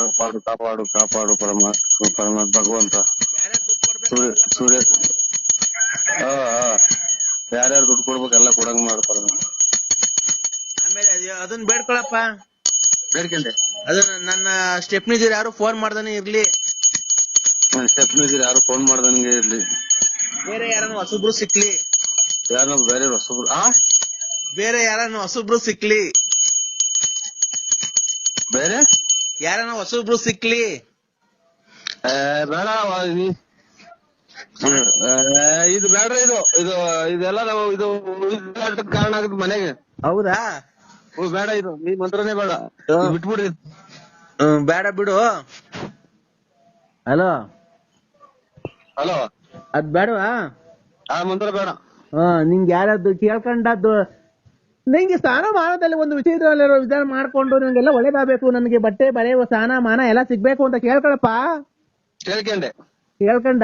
ಕಾಪಾಡು ಕಾಪಾಡು ಕಾಪಾಡು ಪರಮ ಪರಮ ಭಗವಂತ. ಸೂರ್ಯ ಸೂರ್ಯ. ಹಾ ಹಾ. ಯಾರ್ಯಾರು ದುಡ್ಡು ಕೊಡ್ಬೇಕು ಎಲ್ಲ ಕೊಡಂಗ್ ಮಾಡು ಪರಮ. ಆಮೇಲೆ ಅದ್- ಅದನ್ನ ಬೇಡ್ಕೊಳಪ್ಪ. ಬೇಡ್ಕೊಂಡೆ ಅದನ್ನ ನನ್ನ ಸ್ಟೆಪ್ನಿದಿರು ಯಾರು ಫೋನ್ ಮಾಡ್ದಾನೆ ಇರ್ಲಿ. ಸ್ಟೆಪ್ ಇದ್ದೀರಿ ಯಾರು ಫೋನ್ ಮಾಡ್ದಂಗೆ ಇರ್ಲಿ. ಬೇರೆ ಯಾರನ್ನ ಹೊಸಬ್ರು ಸಿಕ್ಲಿ. ಯಾರು ಬೇರೆ ಹೊಸಬ್ರು ಆ? ಬೇರೆ ಯಾರನ್ನ ಹೊಸಬ್ರು ಸಿಕ್ಲಿ. ಬೇರೆ? ಯಾರನ್ನ ಹೊಸಬ್ರು ಸಿಕ್ಲಿ? ಬೇಡ ಇದು ಬೇಡ ಇದು. ಇದು ಇದೆಲ್ಲ ನಾವು ಇದು ಕಾರಣ ಆಗುತ್ತೆ ಮನೆಗೆ. ಹೌದಾ? ಓ, ಬೇಡ ಇದು. ನೀ ಮಂತ್ರನೇ ಬೇಡ. ಬಿಟ್ಬಿಡ್ರಿ. ಬಿಟ್ಬಿಡಿ ಹ್ಮ್ ಬೇಡ ಬಿಡು. ಹಲೋ? ಹಲೋ? ಅದ್ ಬೇಡವಾ? ಆ ಮಂತ್ರ ಬೇಡ. ಹಾ ನಿಂಗೆ ಯಾರದ್ದು ಕೇಳ್ಕೊಂಡದ್ದು ನಿಂಗೆ ಸ್ನಾನ ಅಲ್ಲಿ ಒಂದು ವಿಚಿತ್ರದಲ್ಲಿರೋ ವಿಧಾನ ಮಾಡ್ಕೊಂಡು ನಿಂಗೆಲ್ಲ ಒಳ್ಳೇದಾಗಬೇಕು ನನಗೆ ಬಟ್ಟೆ ಬಳೆ ಸ್ನಾನ ಮಾನ ಎಲ್ಲ ಸಿಗ್ಬೇಕು ಅಂತ ಕೇಳ್ಕೊಳಪ್ಪ. ಕೇಳ್ಕೊಂಡೆ. ಕೇಳ್ಕೊಂಡ?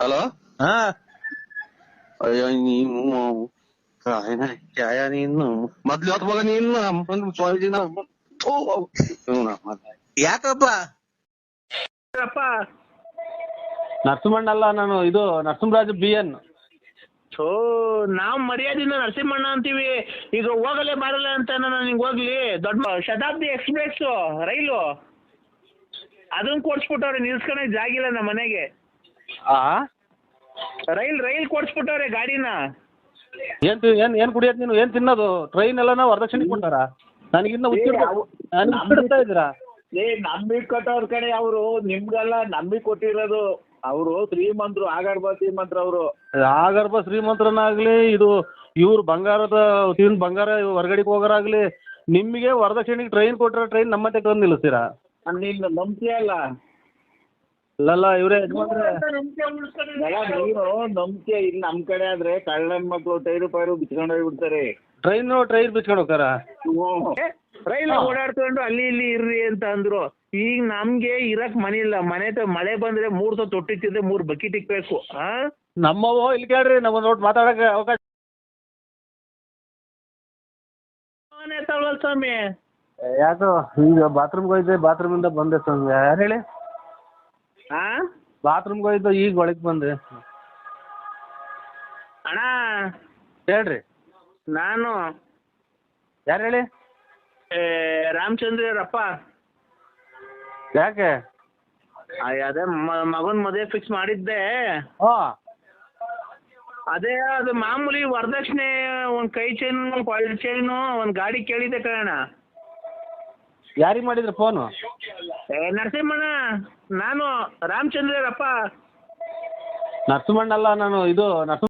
ಹಲೋ? ಹಾ. ಅಯ್ಯೋ ನೀನು ಕ್ಯಾಯ ನೀನು. ಮೊದ್ಲು ಹೊತ್ತು ಮಗ ನೀನು? ಕಾಲೇಜಿನ ಓ ಇವ್ನ ಅಲ್ಲ ನಾನು ಇದು ನರಸಿಂಹರಾಜ ಬಿ ಎನ್. ಥೋ ನಾವ್ ಮರ್ಯಾದಿಂದ ನರಸಿಂಹಣ್ಣ ಅಂತೀವಿ. ಈಗ ಹೋಗಲೇ ಬರಲ್ಲ ಅಂತ ನಾನು ನಿಂಗೆ ಹೋಗ್ಲಿ. ದೊಡ್ಡ ಶತಾಬ್ದಿ ಎಕ್ಸ್ಪ್ರೆಸ್ ರೈಲು. ಅದನ್ನ ಕೊಡ್ಸ್ಬಿಟ್ಟವ್ರೆ ನಿಲ್ಸ್ಕೊಳಕ್ ಜಾಗಿಲ್ಲ ನಮ್ಮ ಮನೆಗೆ. ಆ? ರೈಲ್ ರೈಲ್ ಕೊಡ್ಸ್ಬಿಟ್ಟವ್ರೆ ಗಾಡಿನ. ಏನ್ ತಿ- ಏನ್ ಏನ್ ಕುಡಿಯೋದ್ ನೀನು? ಏನ್ ತಿನ್ನೋದು? ಟ್ರೈನ್ ಎಲ್ಲ ನಾವು ವರದಕ್ಷಿಣೆ ಕೊಟ್ಟಾರ? ನನಗಿನ್ನ ಉಚ್ಚಿಡ್ತಾ ಇದ್ದೀರಾ? ಏ ನಂಬಿಕೆ ಕೊಟ್ಟವ್ರ ಕಡೆ ಅವರು. ನಿಮ್ಗೆಲ್ಲ ನಂಬಿಕೆ ಕೊಟ್ಟಿರೋದು ಅವರು. ಶ್ರೀಮಂತರು ಆಗರ್ಭ ಶ್ರೀಮಂತರು ಅವರು. ಆಗರ್ಭ ಶ್ರೀಮಂತರನ್ನಾಗ್ಲಿ ಇದು ಇವ್ರು ಬಂಗಾರದ ತಿನ್ ಬಂಗಾರ ಹೊರಗಡೆ ಹೋಗೋರಾಗ್ಲಿ ನಿಮಗೆ ವರದಕ್ಷಿಣೆಗೆ ಟ್ರೈನ್ ಕೊಟ್ಟರೆ ಟ್ರೈನ್ ನಮ್ಮ ಮತ್ತೆ ತಂದು ನಿಲ್ಲಿಸ್ತೀರಾ? ನೀನು ನಂಬ್ತೀಯಲ್ಲ ಅಲ್ಲಲ್ಲ ಇವರೇ ಯಜಮಾನ್ರೆ. ಅಲ್ಲ, ನೀನು ನಂಬಿಕೆ ಇಲ್ಲಿ. ನಮ್ ಕಡೆ ಆದ್ರೆ ಕಳ್ಳನ್ ಮಕ್ಳು ಟೈರು ಪೈರು ಬಿಚ್ಕೊಂಡು ಹೋಗ್ಬಿಡ್ತಾರೆ. ಟ್ರೈನು ಟ್ರೈನ್ ಬಿಚ್ಕೊಂಡು ಹೋಗ್ತಾರ? ರೈಲ್ ಓಡಾಡ್ಕೊಂಡು ಅಲ್ಲಿ ಇಲ್ಲಿ ಇರ್ರಿ ಅಂತ ಅಂದ್ರು. ಈಗ ನಮ್ಗೆ ಇರಕ್ ಮನೆ ಇಲ್ಲ. ಮನೆ ತ ಮಳೆ ಬಂದ್ರೆ ಮೂರ್ ಸಲ ತೊಟ್ಟಿತ್ತಿದ್ರೆ ಮೂರ್ ಬಕೆಟ್ ಇಕ್ಬೇಕು ಆ? ನಮ್ಮವ ಇಲ್ಲಿ ಕೇಳ್ರಿ ನಮ್ಮ ನೋಟ್ ಮಾತಾಡಕ್ಕೆ ಅವಕಾಶ ತಗೊಳ್ ಸ್ವಾಮಿ. ಯಾಕೋ ಈಗ ಬಾತ್ರೂಮ್ಗೆ ಹೋಯ್ದೆ ಬಾತ್ರೂಮಿಂದ ಬಂದೆ ಸ್ವಾಮಿ. ಯಾರು ಹೇಳಿ? ಆ? ಬಾತ್ರೂಮ್ಗೆ ಹೋಯ್ದು ಈಗ ಒಳಗೆ ಬಂದೆ. ಅಣ್ಣ. ಹೇಳ್ರಿ ನಾನು. ಯಾರು ಹೇಳಿ? ರಾಮಚಂದ್ರಪ್ಪ ಯಾಕೆ? ಅದೇ ಮಗನ ಮದುವೆ ಫಿಕ್ಸ್ ಮಾಡಿದ್ದೆ. ಹಾಂ. ಅದೇ ಅದು ಮಾಮೂಲಿ ವರದಕ್ಷಿಣೆ ಒಂದ್ ಕೈ ಚೈನ್ ಒಂದ್ ಕ್ವಾಲಿಟಿ ಚೈನು ಒಂದ್ ಗಾಡಿ ಕೇಳಿದ್ದೆ ಕಣ ಯಾರಿಗೆ ಮಾಡಿದ್ರು ಫೋನು ಏ ನರಸಿಂಹಣ್ಣ ನಾನು ರಾಮಚಂದ್ರಪ್ಪ ನರಸಿಂಹಣ್ಣಲ್ಲ ನಾನು ಇದು ನರಸಿಂಹ